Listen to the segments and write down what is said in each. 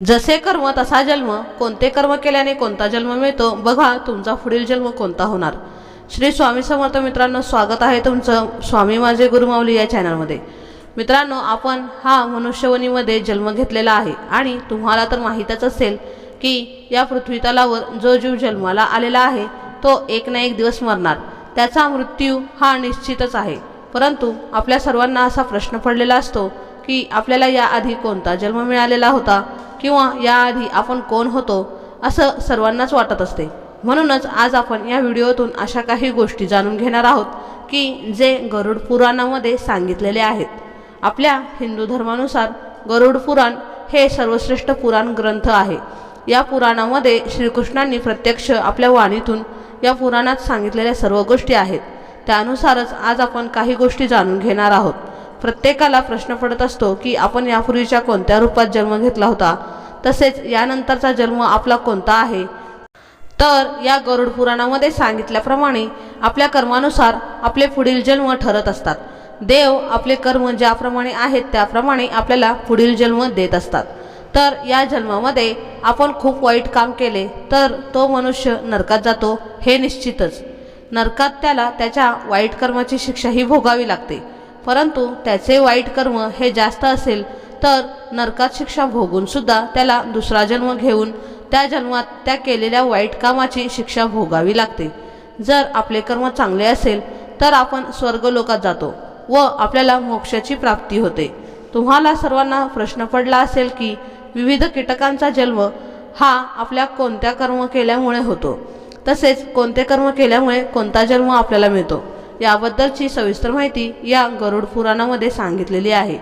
जसे कर्म तसा जन्म. कोणते कर्म केल्याने कोणता जन्म मिळतो? बघा तुमचा पुढील जन्म कोणता होणार? श्री स्वामी समर्थ मित्रांनो स्वागत आहे तुमचं स्वामी माझे गुरुमाऊली या चॅनलमध्ये. मित्रांनो आपण हा मनुष्यवनीमध्ये जन्म घेतलेला आहे आणि तुम्हाला तर माहीतच असेल की या पृथ्वी तलावर जो जीव जन्माला आलेला आहे तो एक ना एक दिवस मरणार. त्याचा मृत्यू हा निश्चितच आहे. परंतु आपल्या सर्वांना असा प्रश्न पडलेला असतो की आपल्याला याआधी कोणता जन्म मिळालेला होता? किंवा याआधी आपण कोण होतो असं सर्वांनाच वाटत असते. म्हणूनच आज आपण या व्हिडिओतून अशा काही गोष्टी जाणून घेणार आहोत की जे गरुड पुराणामध्ये सांगितलेले आहेत. आपल्या हिंदू धर्मानुसार गरुड पुराण हे सर्वश्रेष्ठ पुराण ग्रंथ आहे. या पुराणामध्ये श्रीकृष्णांनी प्रत्यक्ष आपल्या वाणीतून या पुराणात सांगितलेल्या सर्व गोष्टी आहेत. त्यानुसारच आज आपण काही गोष्टी जाणून घेणार आहोत. प्रत्येकाला प्रश्न पडत असतो की आपण यापूर्वीच्या कोणत्या रूपात जन्म घेतला होता? तसेच यानंतरचा जन्म आपला कोणता आहे? तर या गरुड पुराणामध्ये सांगितल्याप्रमाणे आपल्या कर्मानुसार आपले पुढील जन्म ठरत असतात. देव आपले कर्म ज्याप्रमाणे आहेत त्याप्रमाणे आपल्याला पुढील जन्म देत असतात. तर या जन्मामध्ये आपण खूप वाईट काम केले तर तो मनुष्य नरकात जातो हे निश्चितच. नरकात त्याला त्याच्या वाईट कर्माची शिक्षाही भोगावी लागते. परंतु त्याचे वाईट कर्म हे जास्त असेल तर नरकात शिक्षा भोगूनसुद्धा त्याला दुसरा जन्म घेऊन त्या जन्मात त्या केलेल्या वाईट कामाची शिक्षा भोगावी लागते. जर आपले कर्म चांगले असेल तर आपण स्वर्गलोकात जातो व आपल्याला मोक्षाची प्राप्ती होते. तुम्हाला सर्वांना प्रश्न पडला असेल की विविध कीटकांचा जन्म हा आपल्या कोणत्या कर्म केल्यामुळे होतो? तसेच कोणते कर्म केल्यामुळे कोणता जन्म आपल्याला मिळतो? याबद्दलची सविस्तर माहिती या गरुड पुराणामध्ये सांगितलेली आहे.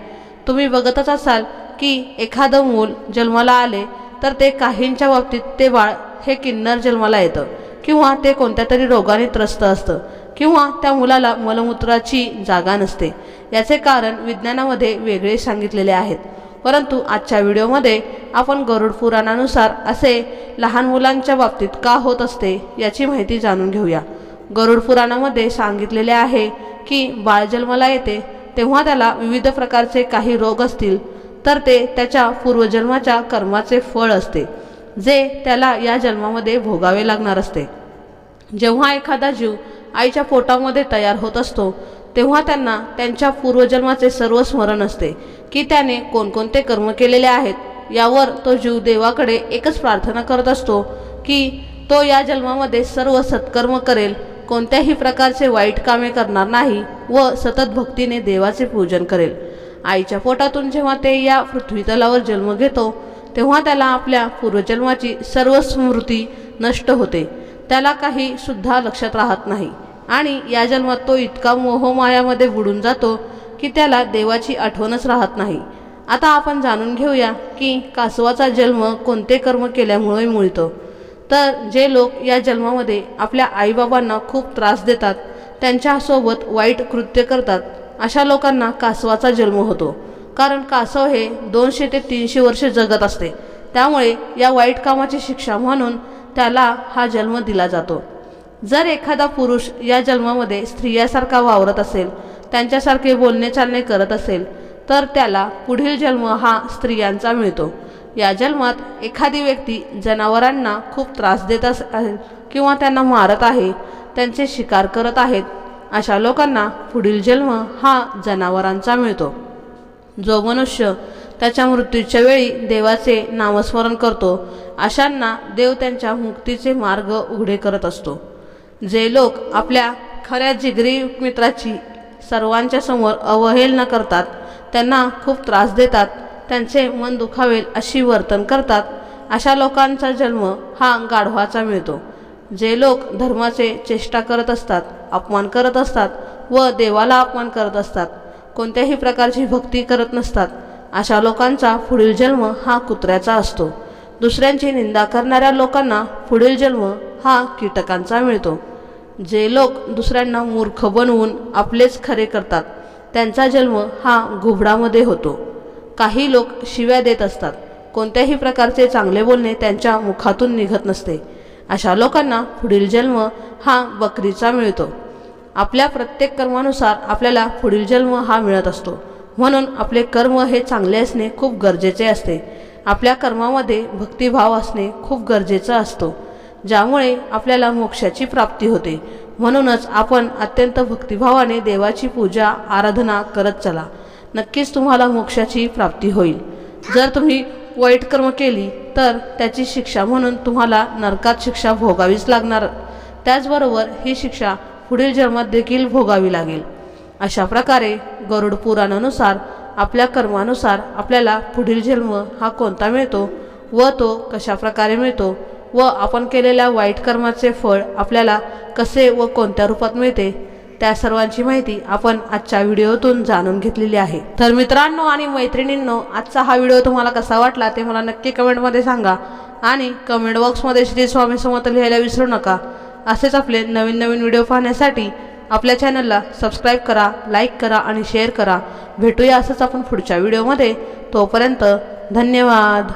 तुम्ही बघतच असाल की एखादं मूल जन्माला आले तर ते काहींच्या बाबतीत ते बाळ हे किन्नर जन्माला येतं किंवा ते कोणत्या तरी रोगाने त्रस्त असतं किंवा त्या मुलाला मलमूत्राची जागा नसते. याचे कारण विज्ञानामध्ये वेगळे सांगितलेले आहेत. परंतु आजच्या व्हिडिओमध्ये आपण गरुड पुराणानुसार असे लहान मुलांच्या बाबतीत का होत असते याची माहिती जाणून घेऊया. गरुड पुराणामध्ये सांगितलेले आहे की बाळ जन्माला येते तेव्हा त्याला विविध प्रकारचे काही रोग असतील तर ते त्याच्या पूर्वजन्माच्या कर्माचे फळ असते जे त्याला या जन्मामध्ये भोगावे लागणार असते. जेव्हा एखादा जीव आईच्या पोटामध्ये तयार होत असतो तेव्हा त्यांना त्यांच्या पूर्वजन्माचे सर्व स्मरण असते की त्याने कोणकोणते कर्म केलेले आहेत यावर तो जीव देवाकडे एकच प्रार्थना करत असतो की तो या जन्मामध्ये सर्व सत्कर्म करेल कोणत्याही प्रकारचे वाईट कामे करणार नाही व सतत भक्तीने देवाचे पूजन करेल. आईच्या पोटातून जेव्हा ते या पृथ्वीतलावर जन्म घेतो तेव्हा त्याला आपल्या पूर्वजन्माची सर्व स्मृती नष्ट होते. त्याला काही सुद्धा लक्षात राहत नाही. आणि या जन्मात तो इतका मोहमायामध्ये बुडून जातो की त्याला देवाची आठवणच राहत नाही. आता आपण जाणून घेऊया की कासवाचा जन्म कोणते कर्म केल्यामुळे मिळतो. तर जे लोक या जन्मामध्ये आपल्या आईबाबांना खूप त्रास देतात त्यांच्यासोबत वाईट कृत्य करतात अशा लोकांना कासवाचा जन्म होतो. कारण कासव हे दोनशे ते तीनशे वर्ष जगत असते. त्यामुळे या वाईट कामाची शिक्षा म्हणून त्याला हा जन्म दिला जातो. जर एखादा पुरुष या जन्मामध्ये स्त्रियासारखा वावरत असेल त्यांच्यासारखे बोलणे चालणे करत असेल तर त्याला पुढील जन्म हा स्त्रियांचा मिळतो. या जन्मात एखादी व्यक्ती जनावरांना खूप त्रास देत अस किंवा त्यांना मारत आहे त्यांचे शिकार करत आहेत अशा लोकांना पुढील जन्म हा जनावरांचा मिळतो. जो मनुष्य त्याच्या मृत्यूच्या वेळी देवाचे नामस्मरण करतो अशांना देव त्यांच्या मुक्तीचे मार्ग उघडे करत असतो. जे लोक आपल्या खऱ्या जिगरी मित्राची सर्वांच्या समोर अवहेलना करतात त्यांना खूप त्रास देतात त्यांचे मन दुखावेल अशी वर्तन करतात. अशा लोकांचा जन्म हा गाढवाचा मिळतो. जे लोक धर्माचे चेष्टा करत असतात अपमान करत असतात व देवाला अपमान करत असतात कोणत्याही प्रकारची भक्ती करत नसतात. अशा लोकांचा पुढील जन्म हा कुत्र्याचा असतो. दुसऱ्यांची निंदा करणाऱ्या लोकांना पुढील जन्म हा कीटकांचा मिळतो. जे लोक दुसऱ्यांना मूर्ख बनवून आपलेच खरे करतात त्यांचा जन्म हा घुबडामध्ये होतो. काही लोक शिव्या देत असतात. कोणत्याही प्रकारचे चांगले बोलणे त्यांच्या मुखातून निघत नसते. अशा लोकांना पुढील जन्म हा बकरीचा मिळतो. आपल्या प्रत्येक कर्मानुसार आपल्याला पुढील जन्म हा मिळत असतो. म्हणून आपले कर्म हे चांगले असणे खूप गरजेचे असते. आपल्या कर्मामध्ये भक्तिभाव असणे खूप गरजेचं असतो. ज्यामुळे आपल्याला मोक्षाची प्राप्ती होते. म्हणूनच आपण अत्यंत भक्तिभावाने देवाची पूजा आराधना करत चला. नक्कीच तुम्हाला मोक्षाची प्राप्ती होईल. जर तुम्ही वाईट कर्म केली तर त्याची शिक्षा म्हणून तुम्हाला नरकात शिक्षा भोगावीच लागणार. त्याचबरोबर ही शिक्षा पुढील जन्मात देखील भोगावी लागेल. अशा प्रकारे गरुड पुराणानुसार आपल्या कर्मानुसार आपल्याला पुढील जन्म हा कोणता मिळतो व तो कशा प्रकारे मिळतो व आपण केलेल्या वाईट कर्माचे फळ आपल्याला कसे व कोणत्या रूपात मिळते त्या सर्वांची माहिती आपण आजच्या व्हिडिओतून जाणून घेतलेली आहे. तर मित्रांनो आणि मैत्रिणींनो आजचा हा व्हिडिओ तुम्हाला कसा वाटला ते मला नक्की कमेंटमध्ये सांगा आणि कमेंट बॉक्समध्ये श्री स्वामी समर्थ लिहायला विसरू नका. असेच आपले नवीन नवीन व्हिडिओ पाहण्यासाठी आपल्या चॅनलला सबस्क्राईब करा लाईक करा आणि शेअर करा. भेटूया असंच आपण पुढच्या व्हिडिओमध्ये. तोपर्यंत धन्यवाद.